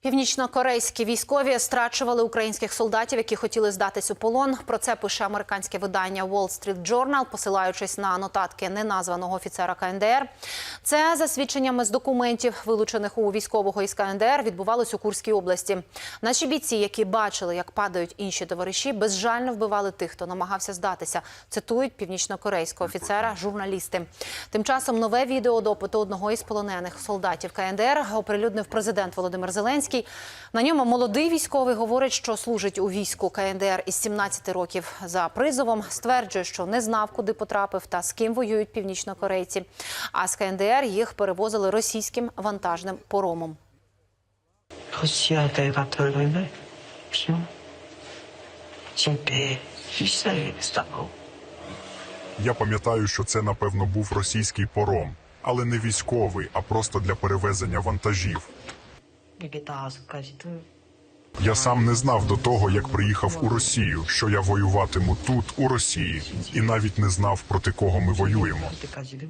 Північно-корейські військові страчували українських солдатів, які хотіли здатись у полон. Про це пише американське видання Wall Street Journal, посилаючись на нотатки неназваного офіцера КНДР. Це за свідченнями з документів, вилучених у військового із КНДР, відбувалось у Курській області. Наші бійці, які бачили, як падають інші товариші, безжально вбивали тих, хто намагався здатися. Цитують північно-корейського офіцера журналісти. Тим часом нове відео допиту одного із полонених солдатів КНДР оприлюднив президент Володимир Зеленський. Зеленський. На ньому молодий військовий говорить, що служить у війську КНДР із 17 років за призовом. Стверджує, що не знав, куди потрапив та з ким воюють північнокорейці. А з КНДР їх перевозили російським вантажним поромом. Я пам'ятаю, що це напевно був російський пором, але не військовий, а просто для перевезення вантажів. Я сам не знав до того, як приїхав у Росію, що я воюватиму тут, у Росії, і навіть не знав проти кого ми воюємо.